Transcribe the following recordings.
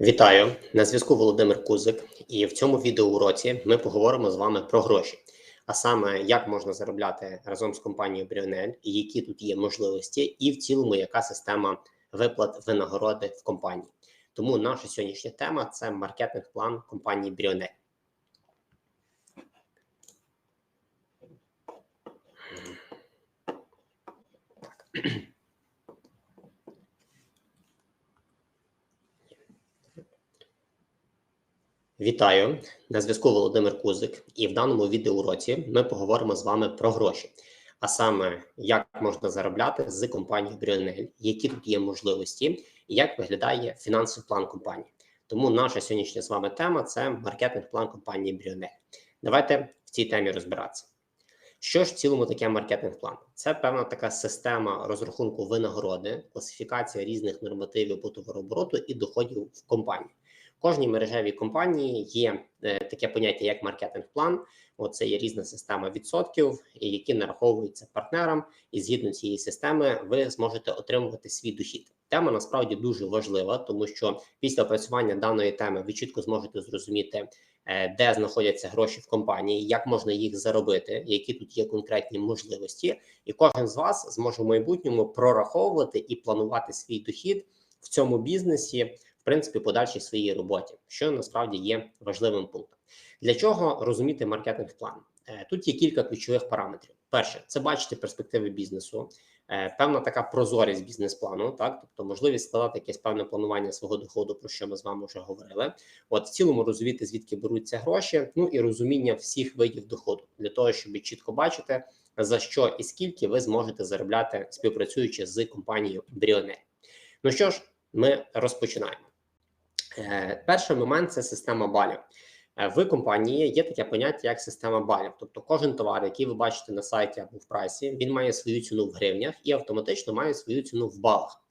Вітаю на зв'язку Володимир Кузик, і в цьому відеоуроці ми поговоримо з вами про гроші, а саме як можна заробляти разом з компанією і які тут є можливості, і в цілому яка система виплат винагороди в компанії. Тому наша сьогоднішня тема це маркетинг план компанії Brionel. Вітаю на зв'язку Володимир Кузик, і в даному відеоуроці ми поговоримо з вами про гроші, а саме як можна заробляти з компанією Brionel, які тут є можливості, і як виглядає фінансовий план компанії. Тому наша сьогоднішня з вами тема це маркетинг план компанії Brionel. Давайте в цій темі розбиратися. Що ж в цілому таке маркетинг план? Це певна така система розрахунку винагороди, класифікація різних нормативів по товарообороту і доходів в компанії кожній мережевій компанії є е, таке поняття, як маркетинг-план. Оце є різна система відсотків, які нараховуються партнерам, і згідно цієї системи ви зможете отримувати свій дохід. Тема насправді дуже важлива, тому що після опрацювання даної теми ви чітко зможете зрозуміти, е, де знаходяться гроші в компанії, як можна їх заробити, які тут є конкретні можливості, і кожен з вас зможе в майбутньому прораховувати і планувати свій дохід в цьому бізнесі принципі подальшій своїй роботі, що насправді є важливим пунктом. Для чого розуміти маркетинг план? Е, тут є кілька ключових параметрів. Перше, це бачити перспективи бізнесу, е, певна така прозорість бізнес-плану, так тобто можливість складати якесь певне планування свого доходу, про що ми з вами вже говорили. От в цілому розуміти, звідки беруться гроші, ну і розуміння всіх видів доходу для того, щоб чітко бачити за що і скільки ви зможете заробляти співпрацюючи з компанією Brionel. Ну що ж, ми розпочинаємо. Е, перший момент це система балів. Е, в компанії є таке поняття, як система балів. Тобто, кожен товар, який ви бачите на сайті або в прайсі, він має свою ціну в гривнях і автоматично має свою ціну в балах.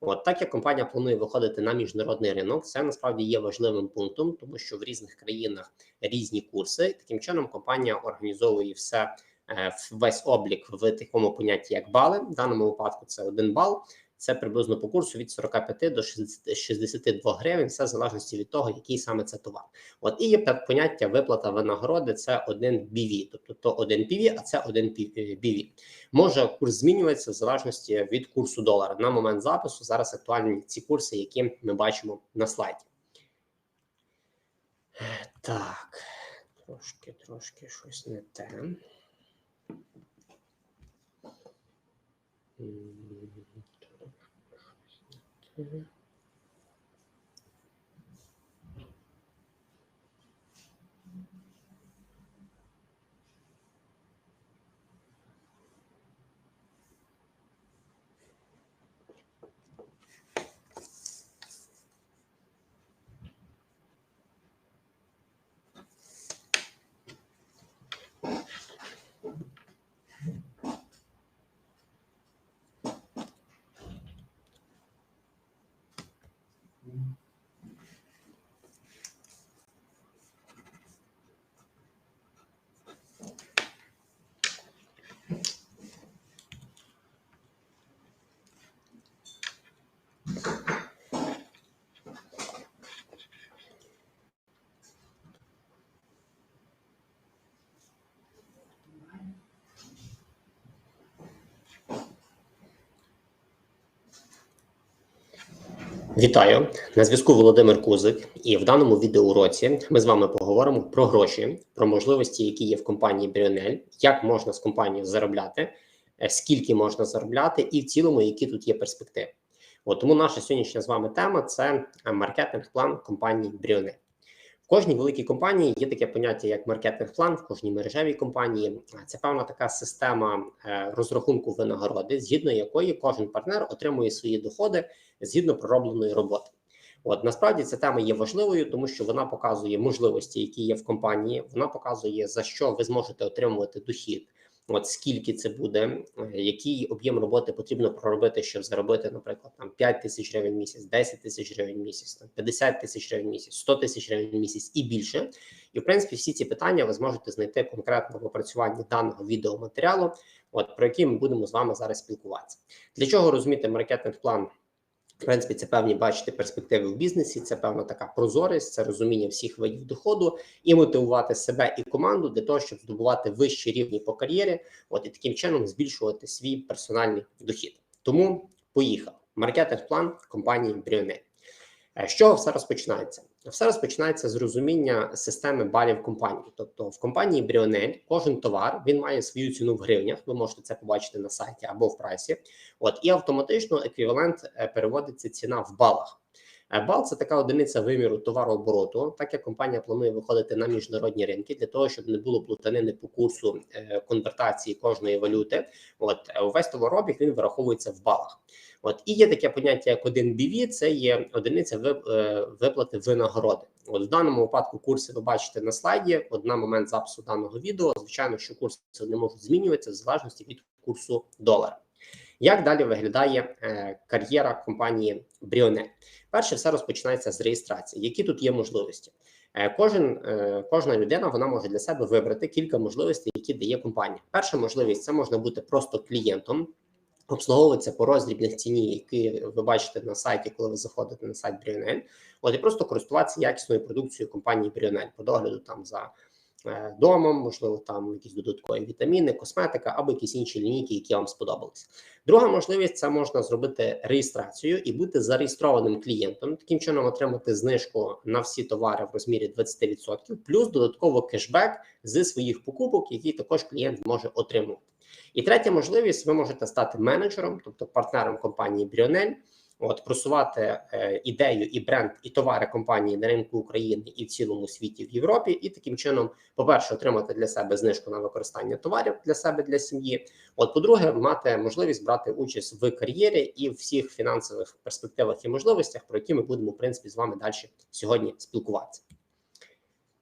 От так як компанія планує виходити на міжнародний ринок, це насправді є важливим пунктом, тому що в різних країнах різні курси. Таким чином, компанія організовує все е, весь облік в такому понятті, як бали. В даному випадку це один бал. Це приблизно по курсу від 45 до 62 гривень, все в залежності від того, який саме це товар. От і є поняття виплата винагороди. Це один BV, тобто то один PV, а це один BV. Може курс змінюватися в залежності від курсу долара. На момент запису зараз актуальні ці курси, які ми бачимо на слайді. Так, трошки, трошки щось не те. Mm-hmm. Вітаю на зв'язку Володимир Кузик, і в даному відеоуроці ми з вами поговоримо про гроші, про можливості, які є в компанії Брюнель, як можна з компанією заробляти, е, скільки можна заробляти, і в цілому, які тут є перспективи. От тому наша сьогоднішня з вами тема це е, маркетинг-план компанії Brionel. В кожній великій компанії є таке поняття, як маркетинг-план, в кожній мережевій компанії. Це певна така система е, розрахунку винагороди, згідно якої кожен партнер отримує свої доходи згідно проробленої роботи. От насправді ця тема є важливою, тому що вона показує можливості, які є в компанії. Вона показує за що ви зможете отримувати дохід. От скільки це буде, е, який об'єм роботи потрібно проробити, щоб заробити, наприклад, там 5 тисяч гривень місяць, 10 тисяч гривень місяць, там 50 тисяч гривень місяць, 100 тисяч гривень місяць і більше. І в принципі, всі ці питання ви зможете знайти конкретно в опрацюванні даного відеоматеріалу, от про який ми будемо з вами зараз спілкуватися. Для чого розуміти маркетинг план? Принципі, це певні бачити перспективи в бізнесі, це певна така прозорість, це розуміння всіх видів доходу і мотивувати себе і команду для того, щоб здобувати вищі рівні по кар'єрі, от і таким чином збільшувати свій персональний дохід. Тому поїхав маркетинг-план компанії Бріоне. З чого все розпочинається? Все розпочинається з розуміння системи балів компанії. Тобто в компанії Бріонель кожен товар він має свою ціну в гривнях. Ви можете це побачити на сайті або в прайсі. От і автоматично еквівалент е, переводиться ціна в балах. Е, бал це така одиниця виміру товарообороту, так як компанія планує виходити на міжнародні ринки для того, щоб не було плутанини по курсу е, конвертації кожної валюти. От увесь товарообіг він вираховується в балах. От і є таке поняття, як 1 BV, це є одиниця виплати винагороди. От в даному випадку курси ви бачите на слайді. От на момент запису даного відео. Звичайно, що курси не можуть змінюватися в залежності від курсу долара. Як далі виглядає е, кар'єра компанії Brionel? Перше, все розпочинається з реєстрації. Які тут є можливості? Е, кожен е, кожна людина вона може для себе вибрати кілька можливостей, які дає компанія. Перша можливість це можна бути просто клієнтом. Обслуговується по роздрібних ціні, які ви бачите на сайті, коли ви заходите на сайт Brionel. От і просто користуватися якісною продукцією компанії Brionel по догляду там за домом, можливо, там якісь додаткові вітаміни, косметика або якісь інші лінійки, які вам сподобались. Друга можливість це можна зробити реєстрацію і бути зареєстрованим клієнтом. Таким чином отримати знижку на всі товари в розмірі 20%, плюс додатково кешбек зі своїх покупок, які також клієнт може отримувати. І третя можливість: ви можете стати менеджером, тобто партнером компанії Brionel, От просувати е, ідею і бренд і товари компанії на ринку України і в цілому світі в Європі, і таким чином, по перше, отримати для себе знижку на використання товарів для себе для сім'ї. От, по-друге, мати можливість брати участь в кар'єрі і всіх фінансових перспективах і можливостях, про які ми будемо в принципі з вами далі сьогодні спілкуватися.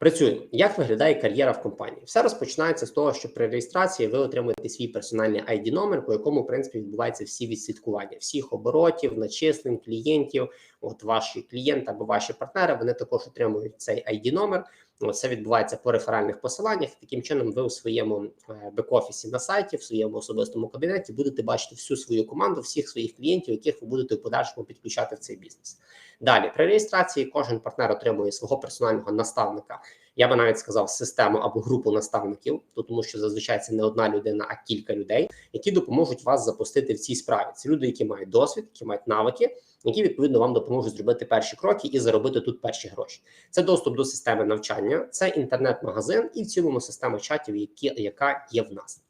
Працюємо. Як виглядає кар'єра в компанії? Все розпочинається з того, що при реєстрації ви отримуєте свій персональний id номер, по якому в принципі відбуваються всі відслідкування, всіх оборотів, начислень, клієнтів. От ваші клієнти або ваші партнери вони також отримують цей id номер це відбувається по реферальних посиланнях. Таким чином, ви у своєму е, бек-офісі на сайті, в своєму особистому кабінеті будете бачити всю свою команду, всіх своїх клієнтів, яких ви будете в подальшому підключати в цей бізнес. Далі при реєстрації кожен партнер отримує свого персонального наставника. Я би навіть сказав систему або групу наставників, то тому що зазвичай це не одна людина, а кілька людей, які допоможуть вас запустити в цій справі. Це люди, які мають досвід, які мають навики які відповідно вам допоможуть зробити перші кроки і заробити тут перші гроші. Це доступ до системи навчання, це інтернет-магазин і в цілому система чатів, які яка є в нас.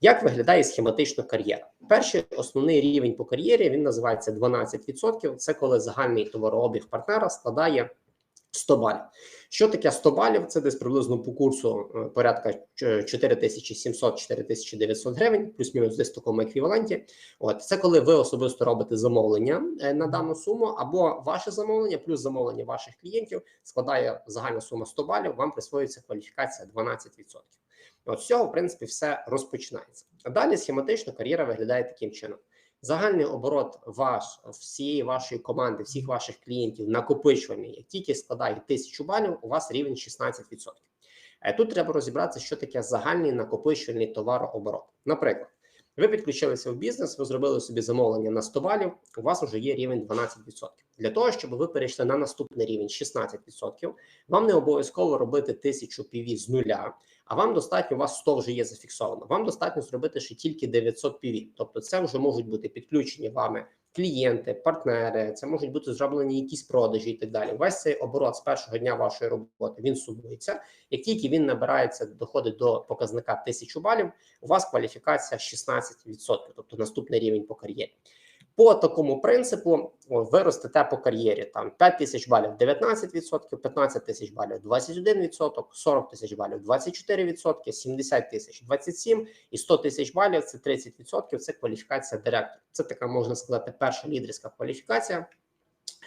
Як виглядає схематично кар'єра? Перший основний рівень по кар'єрі він називається 12%. Це коли загальний товарообіг партнера складає 100 балів. Що таке 100 балів? Це десь приблизно по курсу е, порядка 4700-4900 гривень, плюс-мінус десь в такому еквіваленті. От це коли ви особисто робите замовлення е, на дану суму, або ваше замовлення, плюс замовлення ваших клієнтів складає загальна сума 100 балів. Вам присвоюється кваліфікація 12%. От з цього, в принципі, все розпочинається. А далі схематично кар'єра виглядає таким чином. Загальний оборот ваш всієї вашої команди, всіх ваших клієнтів накопичуваний, як тільки складає тисячу балів, у вас рівень 16%. Е, тут треба розібратися, що таке загальний накопичувальний товарооборот. Наприклад, ви підключилися в бізнес, ви зробили собі замовлення на 100 балів, у вас вже є рівень 12%. Для того, щоб ви перейшли на наступний рівень 16%, вам не обов'язково робити 1000 PV з нуля, а вам достатньо, у вас 100 вже є зафіксовано. Вам достатньо зробити ще тільки 900 PV. Тобто це вже можуть бути підключені вами клієнти, партнери, це можуть бути зроблені якісь продажі і так далі. Весь цей оборот з першого дня вашої роботи він сумується. Як тільки він набирається, доходить до показника 1000 балів, у вас кваліфікація 16%, тобто наступний рівень по кар'єрі. По такому принципу ви ростете по кар'єрі там 5 тисяч балів 19%, 15 тисяч балів 21%, 40 тисяч балів 24%, 70 тисяч 27% і 100 тисяч балів це 30%, Це кваліфікація директора. Це така можна сказати перша лідерська кваліфікація,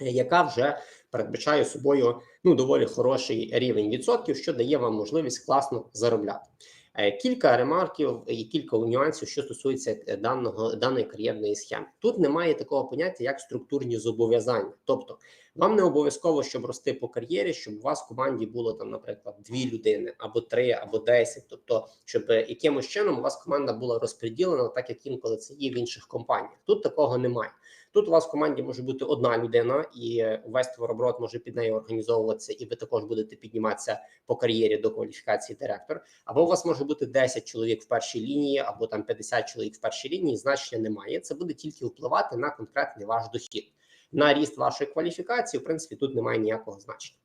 яка вже передбачає собою ну доволі хороший рівень відсотків, що дає вам можливість класно заробляти. Е, кілька ремарків і кілька нюансів, що стосується е, даного даної кар'єрної схеми. Тут немає такого поняття, як структурні зобов'язання. Тобто, Вам не обов'язково, щоб рости по кар'єрі, щоб у вас в команді було там, наприклад, дві людини або три, або десять. Тобто, щоб якимось чином у вас команда була розподілена, так як інколи це є в інших компаніях. Тут такого немає. Тут у вас в команді може бути одна людина, і весь товарооборот може під нею організовуватися, і ви також будете підніматися по кар'єрі до кваліфікації директор. Або у вас може бути 10 чоловік в першій лінії, або там 50 чоловік в першій лінії. Значення немає. Це буде тільки впливати на конкретний ваш дохід, на ріст вашої кваліфікації. В принципі, тут немає ніякого значення.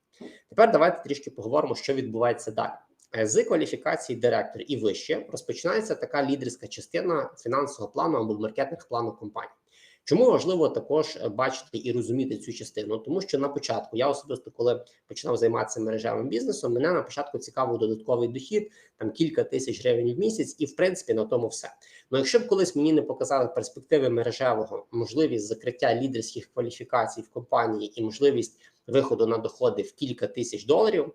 Тепер давайте трішки поговоримо, що відбувається далі. З кваліфікації директор і вище розпочинається така лідерська частина фінансового плану або маркетинг плану компанії. Чому важливо також е, бачити і розуміти цю частину? Тому що на початку я особисто, коли починав займатися мережевим бізнесом, мене на початку цікавив додатковий дохід, там кілька тисяч гривень в місяць, і в принципі на тому все. Ну якщо б колись мені не показали перспективи мережевого, можливість закриття лідерських кваліфікацій в компанії і можливість виходу на доходи в кілька тисяч доларів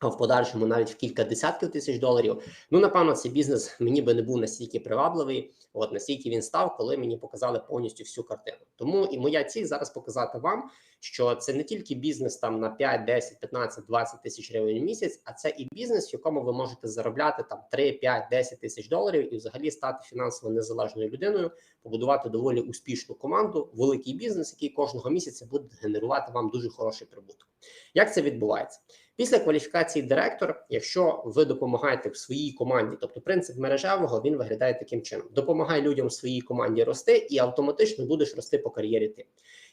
а в подальшому навіть в кілька десятків тисяч доларів. Ну напевно, цей бізнес мені би не був настільки привабливий. От настільки він став, коли мені показали повністю всю картину. Тому і моя ціль зараз показати вам, що це не тільки бізнес там на 5, 10, 15, 20 тисяч гривень в місяць, а це і бізнес, в якому ви можете заробляти там 3, 5, 10 тисяч доларів і взагалі стати фінансово незалежною людиною, побудувати доволі успішну команду, великий бізнес, який кожного місяця буде генерувати вам дуже хороший прибуток. Як це відбувається? Після кваліфікації директор, якщо ви допомагаєте в своїй команді, тобто принцип мережевого він виглядає таким чином: допомагай людям в своїй команді рости, і автоматично будеш рости по кар'єрі. Ти,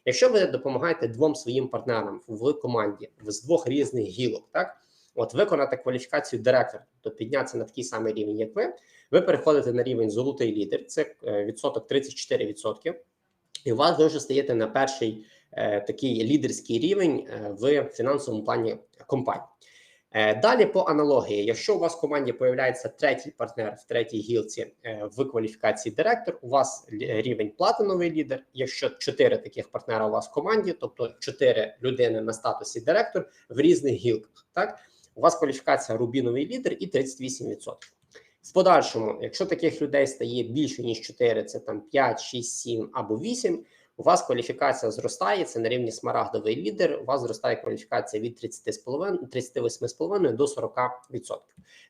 якщо ви допомагаєте двом своїм партнерам в команді з двох різних гілок, так от виконати кваліфікацію директора, тобто піднятися на такий самий рівень, як ви, ви переходите на рівень золотий лідер, це е, відсоток 34%, і у вас ви вже стаєте на перший. Е, такий лідерський рівень е, в фінансовому плані компанії. Е, далі по аналогії, якщо у вас в команді появляється третій партнер в третій гілці в кваліфікації директор, у вас рівень платиновий лідер. Якщо чотири таких партнера у вас в команді, тобто чотири людини на статусі директор в різних гілках, так у вас кваліфікація рубіновий лідер і 38%. В подальшому, якщо таких людей стає більше ніж 4, це там 5, 6, 7 або 8, у вас кваліфікація зростає, це на рівні смарагдовий лідер. У вас зростає кваліфікація від 30,5, 38,5 до 40%.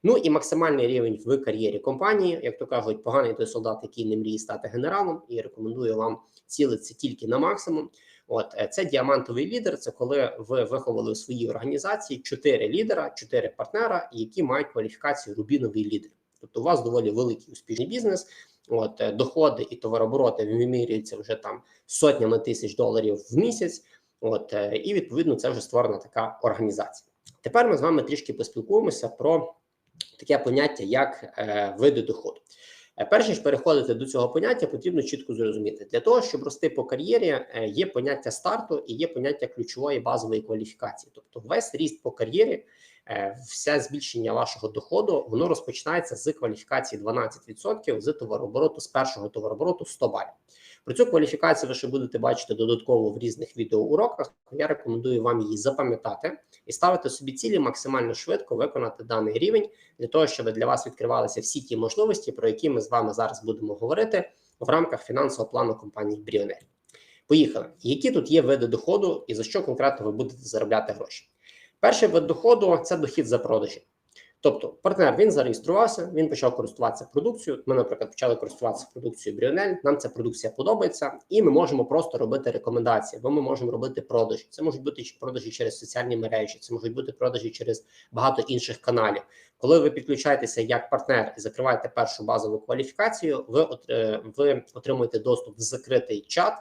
Ну і максимальний рівень в кар'єрі компанії, як то кажуть, поганий той солдат, який не мріє стати генералом, і рекомендую вам цілитися тільки на максимум. От е, це діамантовий лідер. Це коли ви виховали у своїй організації чотири лідера, чотири партнера, які мають кваліфікацію рубіновий лідер. Тобто, у вас доволі великий успішний бізнес. От е, доходи і товарообороти вимірюються вже там сотнями тисяч доларів в місяць. От е, і відповідно це вже створена така організація. Тепер ми з вами трішки поспілкуємося про таке поняття, як е, види доходу. Е, перш ніж переходити до цього поняття, потрібно чітко зрозуміти для того, щоб рости по кар'єрі, є поняття старту і є поняття ключової базової кваліфікації. Тобто, весь ріст по кар'єрі Е, все збільшення вашого доходу воно розпочинається з кваліфікації 12% з товарообороту з першого товарообороту 100 балів. Про цю кваліфікацію ви ще будете бачити додатково в різних відеоуроках. Я рекомендую вам її запам'ятати і ставити собі цілі максимально швидко виконати даний рівень для того, щоб для вас відкривалися всі ті можливості, про які ми з вами зараз будемо говорити в рамках фінансового плану компанії Бріонель. Поїхали. Які тут є види доходу і за що конкретно ви будете заробляти гроші? Перший вид доходу це дохід за продажі. Тобто, партнер він зареєструвався, він почав користуватися продукцією. Ми, наприклад, почали користуватися продукцією Бріонель. Нам ця продукція подобається, і ми можемо просто робити рекомендації, бо ми можемо робити продажі. Це можуть бути продажі через соціальні мережі, це можуть бути продажі через багато інших каналів. Коли ви підключаєтеся як партнер і закриваєте першу базову кваліфікацію, ви е, ви отримуєте доступ в закритий чат,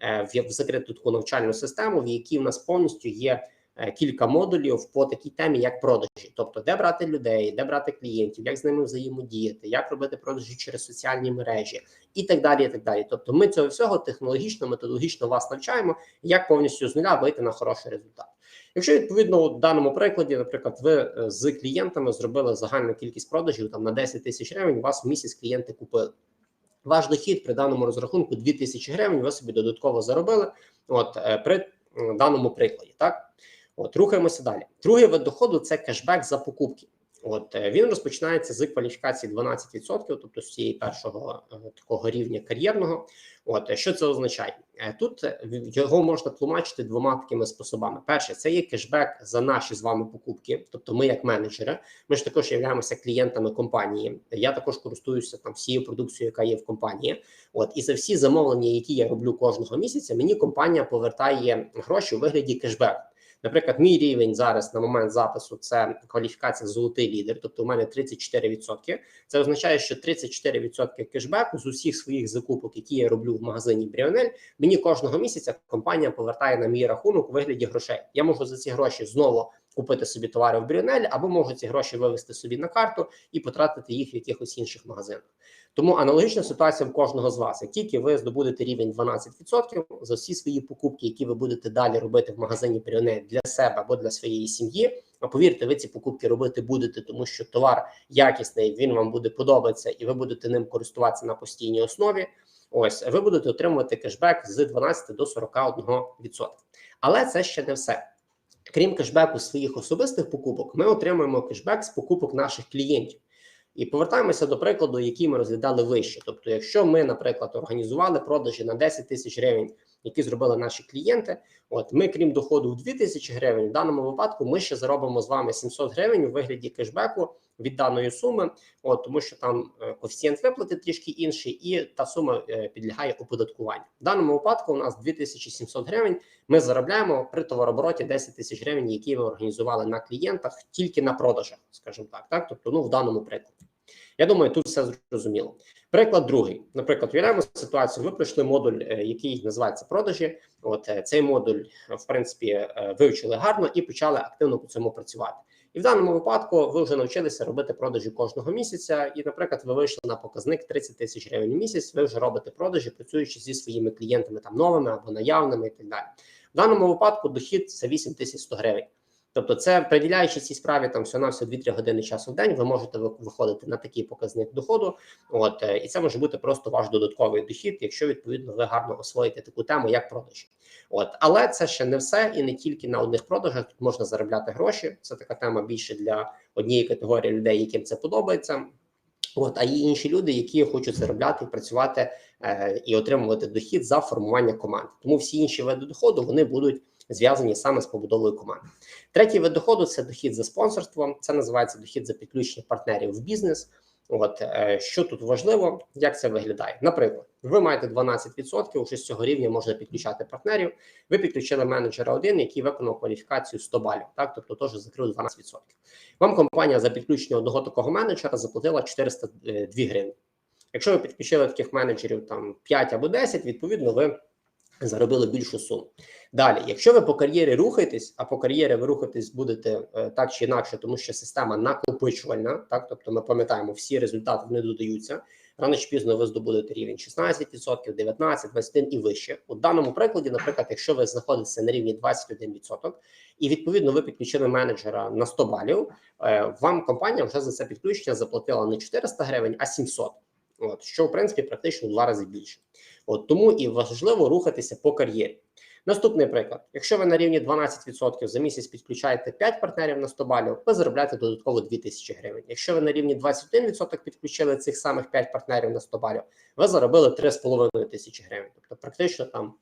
е, в закриту таку навчальну систему, в якій в нас повністю є. Е, кілька модулів по такій темі, як продажі, тобто де брати людей, де брати клієнтів, як з ними взаємодіяти, як робити продажі через соціальні мережі і так далі. і так далі. Тобто, ми цього всього технологічно, методологічно вас навчаємо, як повністю з нуля вийти на хороший результат. Якщо відповідно у даному прикладі, наприклад, ви е, з клієнтами зробили загальну кількість продажів там на 10 тисяч гривень, вас в місяць клієнти купили. Ваш дохід при даному розрахунку 2 тисячі гривень. Ви собі додатково заробили. От е, при даному прикладі, так От рухаємося далі. Другий вид доходу це кешбек за покупки. От е, він розпочинається з кваліфікації 12%, тобто з цієї першого е, такого рівня кар'єрного. От е, що це означає? Тут його можна тлумачити двома такими способами. Перше, це є кешбек за наші з вами покупки, тобто ми, як менеджери, ми ж також являємося клієнтами компанії. Я також користуюся там всією продукцією, яка є в компанії. От і за всі замовлення, які я роблю кожного місяця, мені компанія повертає гроші у вигляді кешбеку. Наприклад, мій рівень зараз на момент запису це кваліфікація золотий лідер, тобто у мене 34%. Це означає, що 34% кешбеку з усіх своїх закупок, які я роблю в магазині Бріонель, мені кожного місяця компанія повертає на мій рахунок у вигляді грошей. Я можу за ці гроші знову купити собі товари в Бріонель, або можу ці гроші вивести собі на карту і потратити їх в якихось інших магазинах. Тому аналогічна ситуація в кожного з вас. Як тільки ви здобудете рівень 12%, за всі свої покупки, які ви будете далі робити в магазині Бріонель для себе або для своєї сім'ї, а повірте, ви ці покупки робити будете, тому що товар якісний, він вам буде подобатися, і ви будете ним користуватися на постійній основі. Ось ви будете отримувати кешбек з 12 до 41%. Але це ще не все. Крім кешбеку своїх особистих покупок, ми отримуємо кешбек з покупок наших клієнтів. І повертаємося до прикладу, який ми розглядали вище. Тобто, якщо ми, наприклад, організували продажі на 10 тисяч гривень, які зробили наші клієнти, от ми, крім доходу в 2 тисячі гривень, в даному випадку ми ще заробимо з вами 700 гривень у вигляді кешбеку від даної суми, от тому що там е, коефіцієнт виплати трішки інший, і та сума е, підлягає оподаткуванню. В даному випадку у нас 2700 гривень. Ми заробляємо при товарообороті 10 тисяч гривень, які ви організували на клієнтах тільки на продажах, скажімо так, так тобто, ну в даному прикладі. Я думаю, тут все зрозуміло. Приклад другий. Наприклад, уявляємо ситуацію. Ви пройшли модуль, е, який називається продажі. От е, цей модуль, в принципі, е, вивчили гарно і почали активно по цьому працювати. І в даному випадку ви вже навчилися робити продажі кожного місяця. І, наприклад, ви вийшли на показник 30 тисяч гривень в місяць. Ви вже робите продажі, працюючи зі своїми клієнтами там новими або наявними, і так далі. В даному випадку дохід це 8100 гривень. Тобто, це приділяючи цій справі там всього на всього 2-3 години часу в день, ви можете ви- виходити на такий показник доходу. От е, і це може бути просто ваш додатковий дохід, якщо відповідно ви гарно освоїте таку тему, як продажі. От, але це ще не все, і не тільки на одних продажах тут можна заробляти гроші. Це така тема більше для однієї категорії людей, яким це подобається. От, а є інші люди, які хочуть заробляти і працювати е, і отримувати дохід за формування команд. Тому всі інші види доходу вони будуть зв'язані саме з побудовою команди. Третій вид доходу це дохід за спонсорством. Це називається дохід за підключення партнерів в бізнес. От е, що тут важливо, як це виглядає? Наприклад, ви маєте 12%, вже з цього рівня можна підключати партнерів. Ви підключили менеджера один, який виконав кваліфікацію 100 балів, так тобто теж закрив 12%. Вам компанія за підключення одного такого менеджера заплатила 402 гривні. Якщо ви підключили таких менеджерів там 5 або 10, відповідно, ви заробили більшу суму. Далі, якщо ви по кар'єрі рухаєтесь, а по кар'єрі ви рухатись будете е, так чи інакше, тому що система накопичувальна, так тобто ми пам'ятаємо, всі результати не додаються. Рано чи пізно ви здобудете рівень 16%, 19, 21 і вище. У даному прикладі, наприклад, якщо ви знаходитеся на рівні 21%, і відповідно ви підключили менеджера на 100 балів, е, вам компанія вже за це підключення заплатила не 400 гривень, а 700. От що в принципі практично в два рази більше. От тому і важливо рухатися по кар'єрі. Наступний приклад: якщо ви на рівні 12% за місяць підключаєте 5 партнерів на 100 балів, ви заробляєте додатково 2000 гривень. Якщо ви на рівні 21% підключили цих самих 5 партнерів на 100 балів, ви заробили 3,5 тисячі гривень, тобто практично там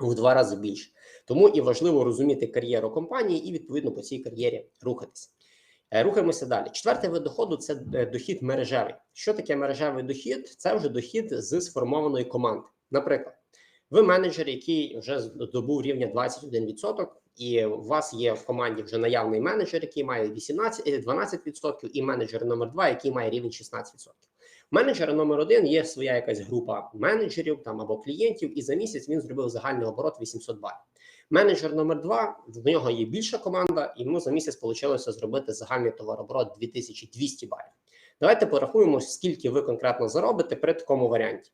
в два рази більше. Тому і важливо розуміти кар'єру компанії і відповідно по цій кар'єрі рухатися. Е, Рухаємося далі. Четвертий вид доходу це е, дохід мережевий. Що таке мережевий дохід? Це вже дохід з сформованої команди. Наприклад, ви менеджер, який вже здобув рівня 21%, і у вас є в команді вже наявний менеджер, який має 18, е, 12%, і менеджер номер 2, який має рівень 16%. Менеджера номер один є своя якась група менеджерів там або клієнтів, і за місяць він зробив загальний оборот 800 балів. Менеджер номер два в нього є більша команда, і йому за місяць вийшло зробити загальний товарооборот 2200 балів. Давайте порахуємо, скільки ви конкретно заробите при такому варіанті.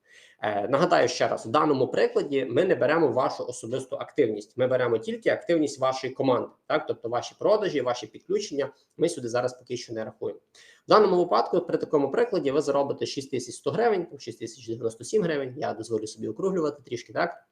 Е, нагадаю ще раз: у даному прикладі ми не беремо вашу особисту активність. Ми беремо тільки активність вашої команди, так тобто ваші продажі, ваші підключення. Ми сюди зараз поки що не рахуємо. В даному випадку, при такому прикладі, ви заробите 6100 гривень, 6097 гривень. Я дозволю собі округлювати трішки, так.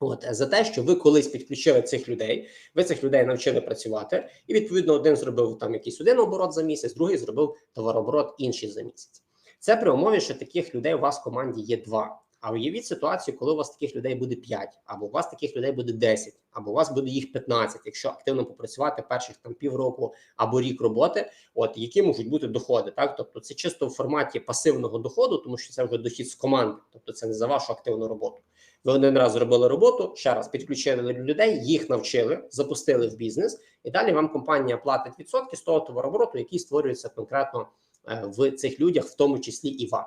От за те, що ви колись підключили цих людей, ви цих людей навчили працювати, і відповідно один зробив там якийсь один оборот за місяць, другий зробив товарооборот інший за місяць. Це при умові, що таких людей у вас в команді є два. А уявіть ситуацію, коли у вас таких людей буде 5, або у вас таких людей буде 10, або у вас буде їх 15, якщо активно попрацювати перших там півроку або рік роботи, от які можуть бути доходи. Так, тобто це чисто в форматі пасивного доходу, тому що це вже дохід з команди, тобто це не за вашу активну роботу. Ви один раз зробили роботу, ще раз підключили людей, їх навчили, запустили в бізнес, і далі вам компанія платить відсотки з того товарообороту, який створюється конкретно е, в цих людях, в тому числі і вам.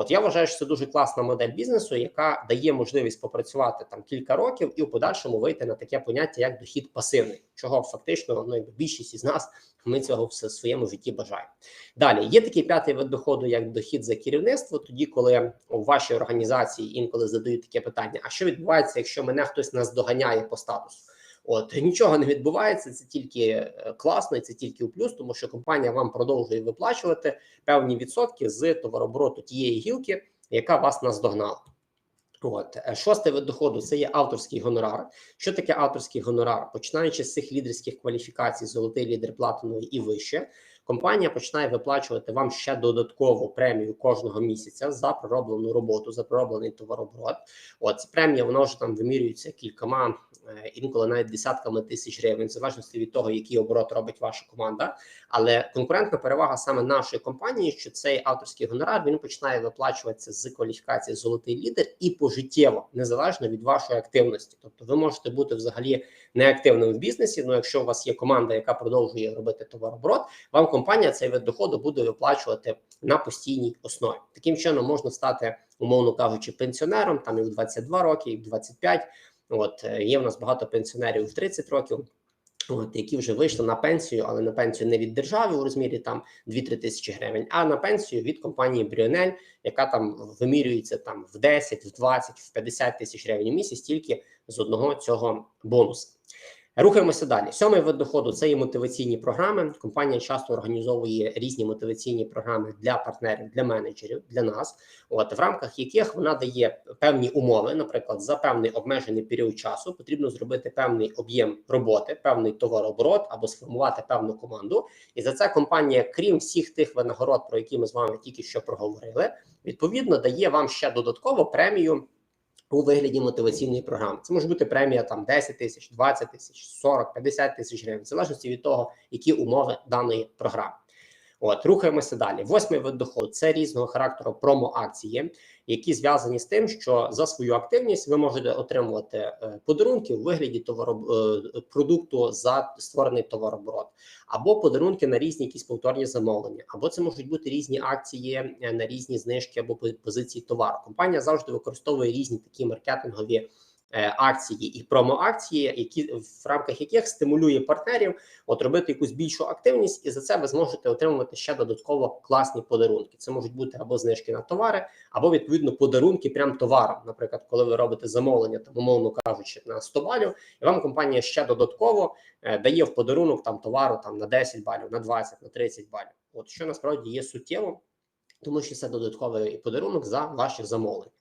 От я вважаю, що це дуже класна модель бізнесу, яка дає можливість попрацювати там кілька років і в подальшому вийти на таке поняття як дохід пасивний, чого фактично ну, більшість із нас ми цього в своєму житті бажаємо. Далі є такий п'ятий вид доходу, як дохід за керівництво. Тоді, коли у вашій організації інколи задають таке питання: а що відбувається, якщо мене хтось наздоганяє по статусу? От нічого не відбувається, це тільки е, класно, це тільки у плюс, тому що компанія вам продовжує виплачувати певні відсотки з товарообороту тієї гілки, яка вас наздогнала. От е, шостий вид доходу це є авторський гонорар. Що таке авторський гонорар? Починаючи з цих лідерських кваліфікацій, золотий лідер платиновий і вище, компанія починає виплачувати вам ще додаткову премію кожного місяця за пророблену роботу, за пророблений товарооборот. От премія вона вже там вимірюється кількома інколи навіть десятками тисяч гривень, в залежності від того, який оборот робить ваша команда. Але конкурентна перевага саме нашої компанії, що цей авторський гонорар він починає виплачуватися з кваліфікації золотий лідер і пожиттєво, незалежно від вашої активності. Тобто, ви можете бути взагалі неактивним в бізнесі. Ну, якщо у вас є команда, яка продовжує робити товарооборот, вам компанія цей вид доходу буде виплачувати на постійній основі. Таким чином можна стати, умовно кажучи, пенсіонером там і в 22 роки, і в 25, От е, є в нас багато пенсіонерів в 30 років. От, які вже вийшли на пенсію, але на пенсію не від держави у розмірі там 2-3 тисячі гривень, а на пенсію від компанії Брюнель, яка там вимірюється там в 10, в 20, в 50 тисяч гривень у місяць тільки з одного цього бонусу. Рухаємося далі. Сьомий вид доходу це є мотиваційні програми. Компанія часто організовує різні мотиваційні програми для партнерів, для менеджерів, для нас, от в рамках яких вона дає певні умови. Наприклад, за певний обмежений період часу потрібно зробити певний об'єм роботи, певний товарооборот або сформувати певну команду. І за це компанія, крім всіх тих винагород, про які ми з вами тільки що проговорили, відповідно дає вам ще додатково премію у вигляді мотиваційної програми. Це може бути премія там 10 тисяч, 20 тисяч, 40, 50 тисяч гривень, в залежності від того, які умови даної програми. От рухаємося далі. Восьмий вид доходу це різного характеру промо-акції, які зв'язані з тим, що за свою активність ви можете отримувати е, подарунки у вигляді товароб... Е, продукту за створений товарооборот, або подарунки на різні якісь повторні замовлення, або це можуть бути різні акції е, на різні знижки або позиції товару. Компанія завжди використовує різні такі маркетингові. Е, акції і промоакції, які в рамках яких стимулює партнерів от робити якусь більшу активність, і за це ви зможете отримувати ще додатково класні подарунки. Це можуть бути або знижки на товари, або відповідно подарунки прям товаром. Наприклад, коли ви робите замовлення, там умовно кажучи, на 100 балів, і вам компанія ще додатково е, дає в подарунок там товару там на 10 балів, на 20, на 30 балів. От що насправді є суттєво, тому що це додатковий подарунок за ваші замовлення.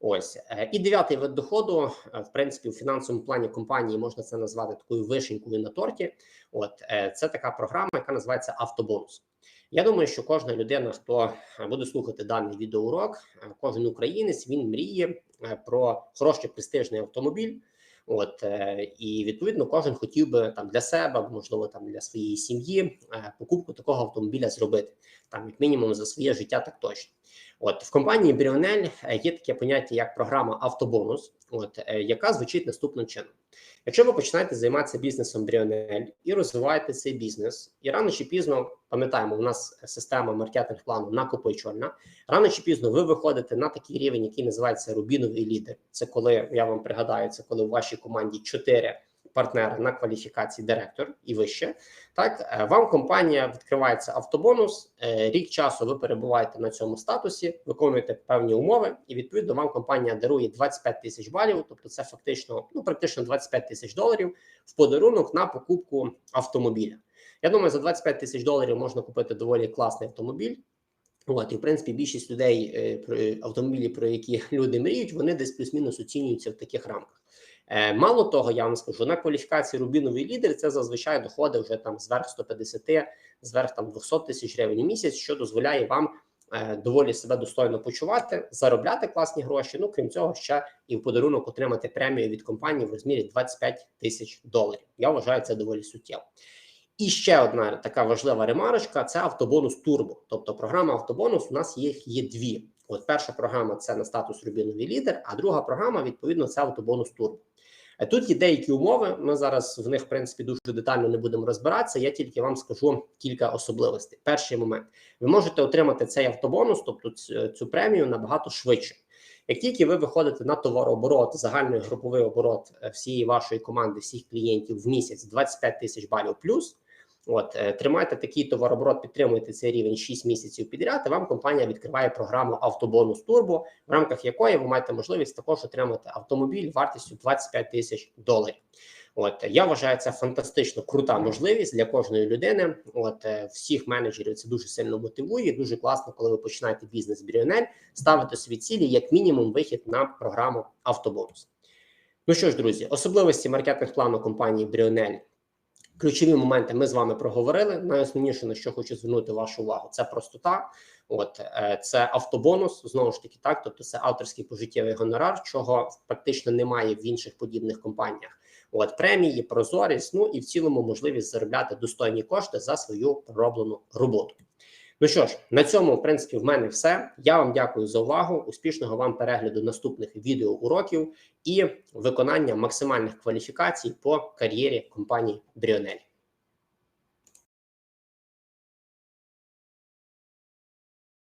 Ось е, і дев'ятий вид доходу, е, в принципі, у фінансовому плані компанії можна це назвати такою вишенькою на торті. От е, це така програма, яка називається автобонус. Я думаю, що кожна людина, хто буде слухати даний відеоурок, кожен українець він мріє про хороший престижний автомобіль. От і відповідно кожен хотів би там для себе, можливо, там для своєї сім'ї покупку такого автомобіля зробити там, як мінімум, за своє життя, так точно. От в компанії Бріонель є таке поняття як програма автобонус, от е, яка звучить наступним чином: якщо ви починаєте займатися бізнесом Бріонель і розвиваєте цей бізнес, і рано чи пізно пам'ятаємо, у нас система маркетинг плану накопичувальна. Рано чи пізно ви виходите на такий рівень, який називається рубіновий лідер. Це коли я вам пригадаю, це коли у вашій команді 4 партнера на кваліфікації директор і вище. Так е, вам компанія відкривається автобонус. Е, рік часу ви перебуваєте на цьому статусі, виконуєте певні умови, і відповідно вам компанія дарує 25 тисяч балів. Тобто, це фактично ну практично 25 тисяч доларів в подарунок на покупку автомобіля. Я думаю, за 25 тисяч доларів можна купити доволі класний автомобіль. От, і в принципі більшість людей е, автомобілі, про які люди мріють, вони десь плюс-мінус оцінюються в таких рамках. Е, Мало того, я вам скажу на кваліфікації рубіновий лідер це зазвичай доходить вже там зверх 150, зверх там 200 тисяч гривень у місяць, що дозволяє вам е, доволі себе достойно почувати, заробляти класні гроші. Ну крім цього, ще і в подарунок отримати премію від компанії в розмірі 25 тисяч доларів. Я вважаю це доволі суттєво. І ще одна така важлива ремарочка: це автобонус Турбо. Тобто, програма автобонус у нас їх є дві. От перша програма це на статус Рубіновий лідер, а друга програма відповідно це автобонус Турбо. Е, Тут є деякі умови. Ми зараз в них, в принципі, дуже детально не будемо розбиратися. Я тільки вам скажу кілька особливостей. Перший момент: ви можете отримати цей автобонус, тобто цю премію, набагато швидше. Як тільки ви виходите на товарооборот, загальний груповий оборот е, всієї вашої команди, всіх клієнтів в місяць 25 тисяч балів плюс. От е, тримайте такий товарооборот, підтримуйте цей рівень 6 місяців підряд. І вам компанія відкриває програму Автобонус Турбо, в рамках якої ви маєте можливість також отримати автомобіль вартістю 25 тисяч доларів. От я вважаю це фантастично крута можливість для кожної людини. От е, всіх менеджерів це дуже сильно мотивує. Дуже класно, коли ви починаєте бізнес Бріонель, ставити собі цілі як мінімум вихід на програму Автобонус. Ну що ж, друзі, особливості маркетинг плану компанії Бріонель. Ключові моменти ми з вами проговорили. Найосновніше на що хочу звернути вашу увагу, це простота. От е, це автобонус, знову ж таки, так. Тобто, це авторський пожиттєвий гонорар, чого практично немає в інших подібних компаніях. От премії, прозорість, ну і в цілому можливість заробляти достойні кошти за свою пророблену роботу. Ну що ж, на цьому, в принципі, в мене все. Я вам дякую за увагу. Успішного вам перегляду наступних відеоуроків і виконання максимальних кваліфікацій по кар'єрі компанії Бріонель.